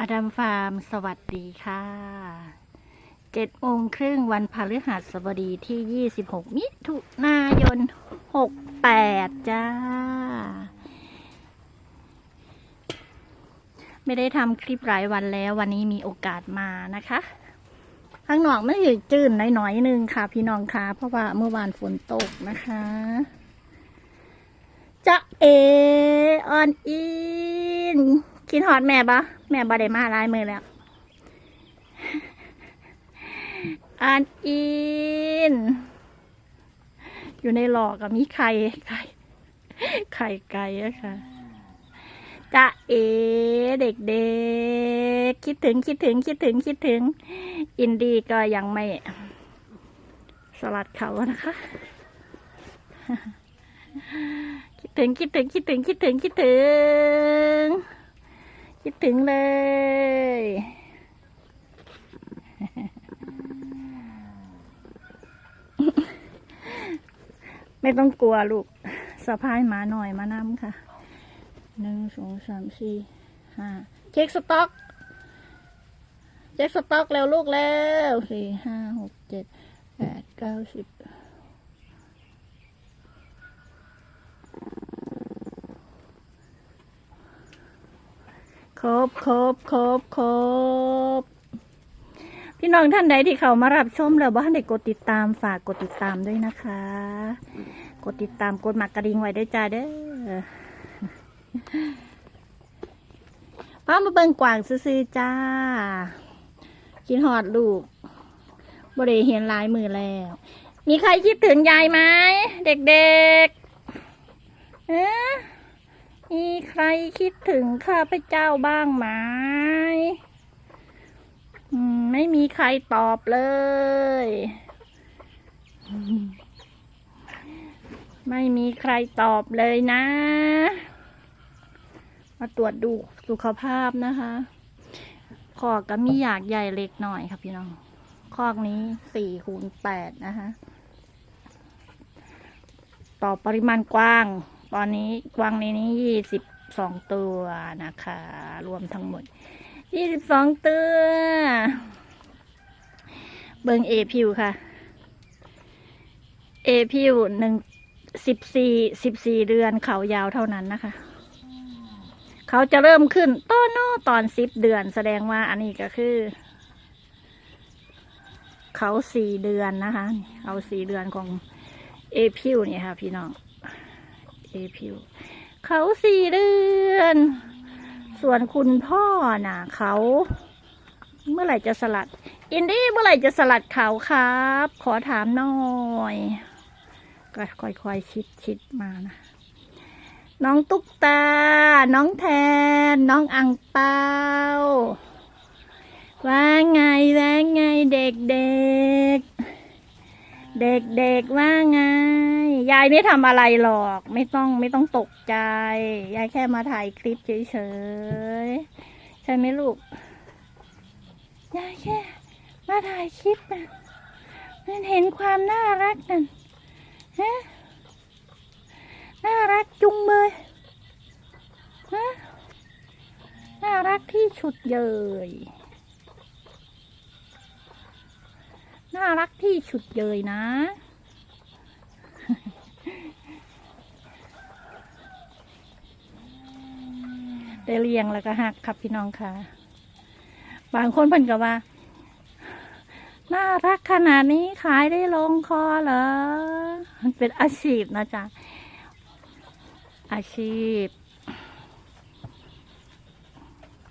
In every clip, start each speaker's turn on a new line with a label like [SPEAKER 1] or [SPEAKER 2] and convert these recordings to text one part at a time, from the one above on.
[SPEAKER 1] อดัมฟาร์ม สวัสดีค่ะเจ็ดโมงครึ่งวันพฤหัสบดีที่ 26 มิถุนายน 68 จ้า ไม่ได้ทำคลิปหลายวันแล้ววันนี้มีโอกาสมานะคะ ข้างนอกไม่ถึงจื้นน้อยๆนึงค่ะ พี่น้องค่ะ เพราะว่าเมื่อวานฝนตกนะคะจะเอออนอิน คิดฮอดแม่ปะแม่บ่ได้มาหลายมือแล้วออนอิน อยู่ในหลอกกับมีไข่ไข่ไข่ไก่อะค่ะจะเอเด็กเด็กๆ คิดถึงคิดถึงคิดถึงคิดถึง อินดี้ก็ยังไม่ สลัดเขานะคะ คิดถึงคิดถึงคิดถึงคิดถึงคิดถึง คิดถึงเลย ไม่ต้องกลัวลูกสะพายหมาหน่อยมานำค่ะหนึ่งสองสามสี่ห้าเช็คสต็อกเช็คสต็อกแล้วลูกแล้วสี่ห้าหกเจ็ดแปดเก้าสิบ บครบครบครบพี่น้องท่านใดที่เขามารับชมแล้วบ้านได้กดติดตามฝากกดติดตามด้วยนะคะ กดติดตามกดหมักกระดิ่งไว้ด้วยจ้าเด้อป้ามาเบิ่งกวางซื้อจ้ากินหอดลูกบริเห็นลายมือแล้ว มีใครคิดถึงยายไหมเด็กๆเอ๊ะ มีใครคิดถึงข้าพเจ้าบ้างไหมไม่มีใครตอบเลย ไม่มีใครตอบเลยนะ มาตรวจดูสุขภาพนะคะคอกก็มีอยากใหญ่เล็กหน่อยครับพี่น้องคอกนี้สี่คูณแปดนะคะ ต่อปริมาณกว้าง ตอนนี้กว้างในนี้ยี่สิบสองตัวนะคะ รวมทั้งหมดยี่สิบสองตัว เบิงเอพิวค่ะ เอพิวหนึ่งสิบสี่สิบสี่เดือนเขายาวเท่านั้นนะคะ เขาจะเริ่มขึ้นต้นโนตอนสิบเดือนแสดงว่าอันนี้ก็คือ เขาสี่เดือนนะคะเขาสี่เดือนของเอพิวเนี่ยค่ะพี่น้อง เอพิว เขาสี่เดือน ส่วนคุณพ่อน่ะ เขา เมื่อไหร่จะสลัด อินดี้เมื่อไหร่จะสลัดเขาครับ ขอถามหน่อยก็ค่อยๆชิดชิดมานะ น้องตุ๊กตา น้องแทน น้องอังเปาว่าไงว่าไงเด็กเด็กๆ เด็กๆว่าไง ยายไม่ทำอะไรหรอก ไม่ต้องไม่ต้องตกใจ ยายแค่มาถ่ายคลิปเฉยๆ ใช่ไหมลูก ยายแค่ มาถ่ายคลิปนะมันเห็นความน่ารักนั่นฮะน่ารักจุงเลยฮะน่ารักที่สุดเลย น่ารักที่สุดเลยนะ ได้เลี้ยงแล้วก็หักครับพี่น้องค่ะ บางคนเพิ่นก็ว่า น่ารักขนาดนี้ขายได้ลงคอเหรอ มันเป็นอาชีพนะจ๊ะ อาชีพ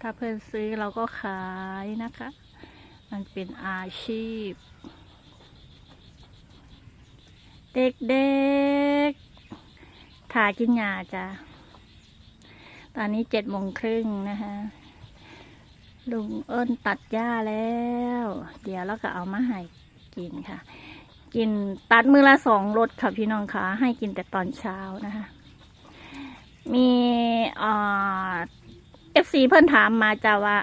[SPEAKER 1] ถ้าเพื่อนซื้อเราก็ขายนะคะ มันเป็นอาชีพ เด็กๆถากินยาจ้ะตอนนี้เจ็ดโมงครึ่งนะคะ ลุงเอิญตัดหญ้าแล้ว เดี๋ยวเราก็เอามาให้กินค่ะ กินตัดมือละสองรสค่ะพี่น้องคะให้กินแต่ตอนเช้านะคะ มีเอฟซีเพิ่อนถามมาจ้าว่า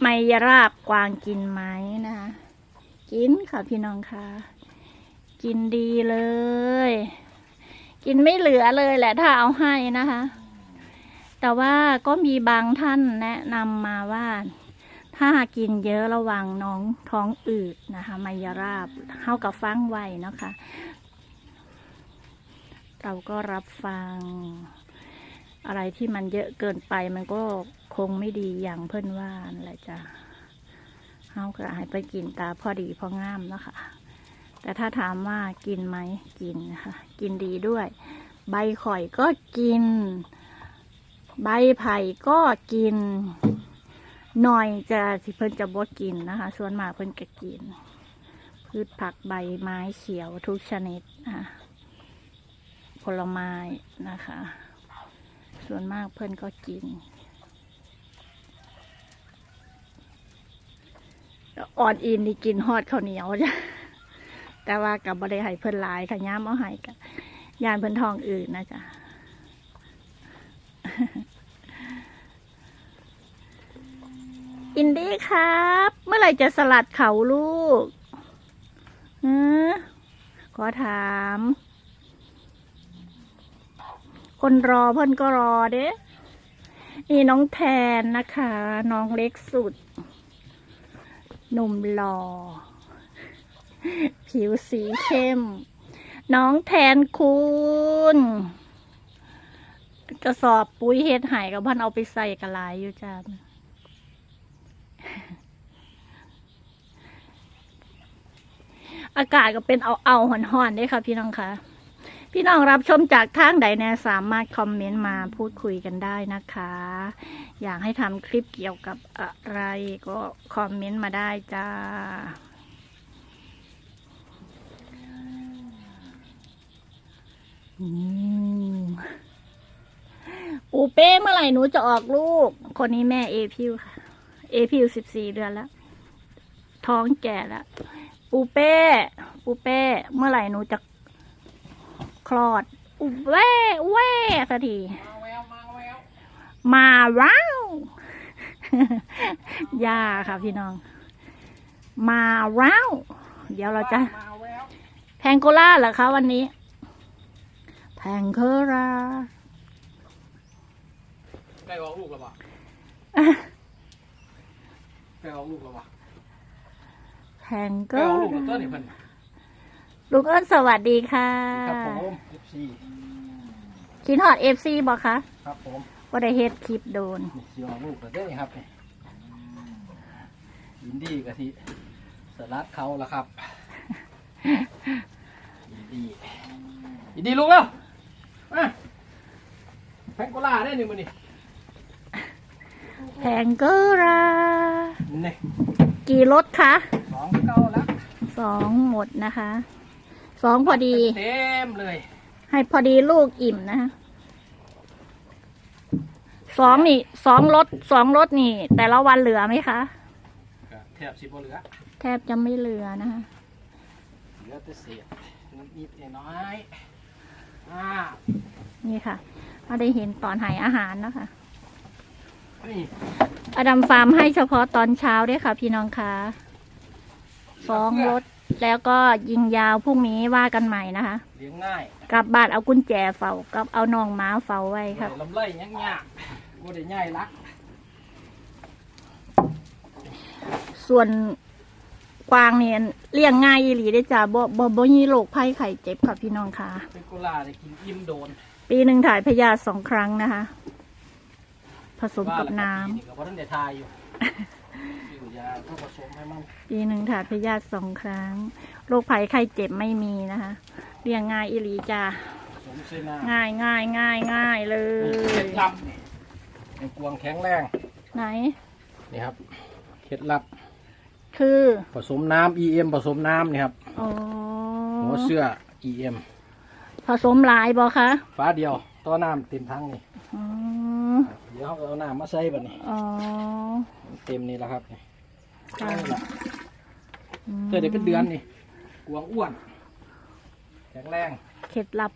[SPEAKER 1] ไมยราบกวางกินไหมนะคะกินค่ะพี่น้องคะกินดีเลย กินไม่เหลือเลยแหละถ้าเอาให้นะคะ แต่ว่าก็มีบางท่านแนะนำมาว่า ถ้ากินเยอะระวังน้องท้องอืดนะคะไมยราบเข้ากับฟังไว้เนาะคะเราก็รับฟัง อะไรที่มันเยอะเกินไปมันก็ คงไม่ดีอย่างเพื่อนว่านั่นแหละจ้ะเฮาก็ให้ไปกินตาพอดีพองามนะคะแต่ถ้าถามว่ากินไหมกินนะคะกินดีด้วย ใบข่อยก็กิน ใบไผ่ก็กิน หน่อยจะสิเพิ่นจะบดกินนะคะ ส่วนมากเพิ่นก็กิน พืชผักใบไม้เขียวทุกชนิดนะคะผลไม้นะคะ ส่วนมากเพิ่อนก็กิน อ่อนอินนี่กินฮอดข้าวเหนียวจ้ะแต่ว่ากับบริให้เพิ่นหลายค่ะย่ามเอาให้กับยานเพิ่นทองอื่นนะจ๊ะอินดี้ครับ เมื่อไหร่จะสลัดเขาลูกฮะขอถาม คนรอเพิ่นก็รอเด้นี่น้องแทนนะคะ น้องเล็กสุด หนุ่มหล่อ ผิวสีเข้ม น้องแทนคุณ กระสอบปุ๋ยเฮ็ดไห่กับพันเอาไปใส่กระลายอยู่จ้าอากาศก็เป็นเอาเอาหอนหอนๆเด้ค่ะพี่น้องคะ พี่น้องรับชมจากทางใดแน่สามารถคอมเมนต์มาพูดคุยกันได้นะคะ อยากให้ทำคลิปเกี่ยวกับอะไรก็คอมเมนต์มาได้จ้าอูเป้เมื่อไหร่หนูจะออกลูก คนนี้แม่เอพิวค่ะ เอพิวสิบสี่เดือนแล้ว ท้องแก่แล้ว ปูเป้ ปูเป้ เมื่อไหร่หนูจะ คลอด อุแว่แว่สักที
[SPEAKER 2] มาแววมาแวว
[SPEAKER 1] มาว้าวย่าค่ะพี่น้อง มาว้าว เดี๋ยวเราจะ
[SPEAKER 2] มาแวว
[SPEAKER 1] แพงโกล่าเหรอคะวันนี้ แพงโกล่า
[SPEAKER 2] ใกล้ออกลูกแล้วปะใกล้ออกลูกแล้วปะ
[SPEAKER 1] แพงโก
[SPEAKER 2] ใกล้ออกลูก
[SPEAKER 1] ล่า
[SPEAKER 2] แล้วตัวนี่เพิ่น
[SPEAKER 1] ลุงเอิญสวัสดีค่ะ
[SPEAKER 2] ครับผม FC
[SPEAKER 1] คิดฮอดเอฟซีบอกคะ
[SPEAKER 2] ครับผม
[SPEAKER 1] ว่าได้เฮ็ดคลิปโดน
[SPEAKER 2] นี่สิออกลูกแล้วเด้อนี่ครับนี่ยินดีกะทิสลัดเขาแล้วครับยินดียินดีลูกแล้วมาแพงโกล่าได้หนึ่งมันนี่
[SPEAKER 1] แพงโกล่า
[SPEAKER 2] นี่
[SPEAKER 1] กี่รถคะ
[SPEAKER 2] สองเก้าแล้ว
[SPEAKER 1] สองหมดนะคะ สองพอดี
[SPEAKER 2] เต็มเลย
[SPEAKER 1] ให้พอดีลูกอิ่มนะคะสองนี่สองรถสองรถนี่ แต่ละวันเหลือไหมคะ
[SPEAKER 2] ก็แทบสิบบ่เหลือ
[SPEAKER 1] แทบจะไม่เหลือนะคะ
[SPEAKER 2] เหลือแต่เศษนิดๆน้อยๆอ่า
[SPEAKER 1] นี่ค่ะเราได้เห็นตอนใหายอาหารนะคะ
[SPEAKER 2] นี่
[SPEAKER 1] อดัมฟาร์มให้เฉพาะตอนเช้าด้วยค่ะ พี่น้องคะสองรถ แล้วก็ยิงยาวพรุ่งนี้ว่ากันใหม่นะคะ
[SPEAKER 2] เลี้ยงง่าย
[SPEAKER 1] กลับบ้านเอากุญแจเฝ้ากับเอาน้องม้าเฝ้าไว้ครับ
[SPEAKER 2] ลำไรยังยากบ่ได้ง่ายลัก
[SPEAKER 1] ส่วนกวางเนี่ยเลี้ยงง่ายอีหลีได้อจ้าบ่บ่บ่มีโรคภัยไข้เจ็บค่ะพี่น้องค่ะ
[SPEAKER 2] เป็นกุลาได้กินอิ่มโดน
[SPEAKER 1] ปีหนึ่งถ่ายพยาธิสองครั้งนะคะ ผสมกับน้ำ
[SPEAKER 2] ยอยู่อยู่ยาก็ผสมให้มัน
[SPEAKER 1] ปีหนึ่งถ่ายพยาธิสองครั้ง โรคภัยไข้เจ็บไม่มีนะคะ เลี้ยงง่ายอีหลีจ้า
[SPEAKER 2] ผสมเซนา
[SPEAKER 1] ง่ายง่ายง่ายง่ายเล
[SPEAKER 2] เคล็
[SPEAKER 1] ย
[SPEAKER 2] ดลับนี่ในกวางแข็งแรง
[SPEAKER 1] ไหน
[SPEAKER 2] นี่ครับเคล็ดลับ
[SPEAKER 1] คือ
[SPEAKER 2] ผสมน้ำ EM ผสมน้ำนี่ครับ
[SPEAKER 1] อ๋อ
[SPEAKER 2] หัวเสื้อ EM
[SPEAKER 1] ผสมหลายบอคะ
[SPEAKER 2] ฟ้าเดียวต่อน้ำเต็มทั้งนี่
[SPEAKER 1] อ๋อ
[SPEAKER 2] เดี๋ยวเขาก็เอาน้ำมาใส่บัดนี้
[SPEAKER 1] อ๋อ
[SPEAKER 2] เต็มนี่แล้วครับนี่
[SPEAKER 1] ค่ะ
[SPEAKER 2] นี่ล่ะ
[SPEAKER 1] ม
[SPEAKER 2] เคยได้เป็นเดือนนี่กวางอ้วน แข็งแรง
[SPEAKER 1] เคล็ดลับ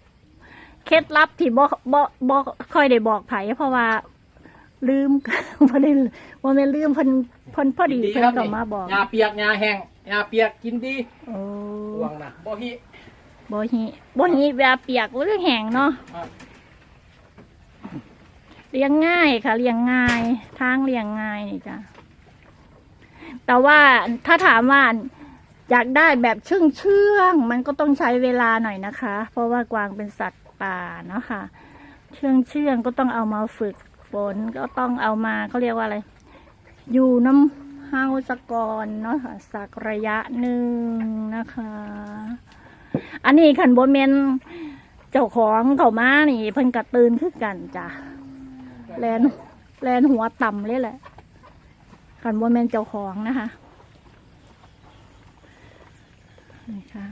[SPEAKER 1] เคล็ดลับที่บ่บ่บ่ค่อยได้บอกไผเพราะว่า ลืม บ่ได้บ่แม่นลืมเพิ่นเพิ่นพอดี
[SPEAKER 2] กิน
[SPEAKER 1] เพิ่น
[SPEAKER 2] ครับ
[SPEAKER 1] ก็
[SPEAKER 2] นี่
[SPEAKER 1] มาบอก
[SPEAKER 2] ยาเปียกยาแห้งยาเปียกกินดี
[SPEAKER 1] โอ้
[SPEAKER 2] กวางนะบ่ฮิ
[SPEAKER 1] บ่หิบ่หิเวลาเปียกหรือแห้งเนาะ
[SPEAKER 2] ครับ
[SPEAKER 1] เลี้ยงง่ายค่ะเลี้ยงง่าย ทางเลี้ยงง่ายนี่จ้ะ แต่ว่าถ้าถามว่าอยากได้แบบเชื่องเชื่องมันก็ต้องใช้เวลาหน่อยนะคะ เพราะว่ากวางเป็นสัตว์ป่าเนาะค่ะ เชื่องเชื่องก็ต้องเอามาฝึกฝนก็ต้องเอามาเขาเรียกว่าอะไร อยู่น้ำเฮาสกอนเนาะค่ะสักระยะหนึ่งนะคะ อันนี้ขันบนเมนเจ้าของเขามานี่เพิ่นกระตื่นขึ้นกันจ้ะแลนแลนหัวต่ำเลยแหละ ขันบนเมนเจ้าของนะคะนี่ค่ะ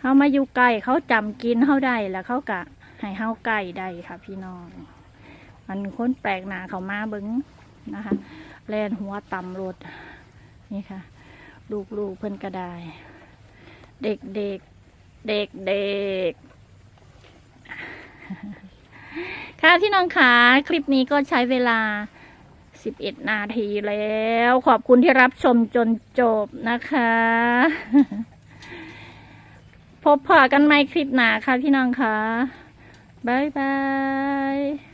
[SPEAKER 1] เขามาอยู่ไก่เขาจำกินเขาได้แล้วเขากะให้เฮาไก่ได้ค่ะ พี่น้อง มันคนแปลกหน้าเขามาเบิ้งนะคะแลนหัวต่ำรถนี่ค่ะ ลูกๆเพิ่นกระไดเด็กเด็กเด็กเด็กๆค่ะพี่น้องขาคลิปนี้ก็ใช้เวลา 11นาทีแล้ว ขอบคุณที่รับชมจนจบนะคะ พบพอกันใหม่คลิปหน้าค่ะพี่น้องค่ะบ๊ายบาย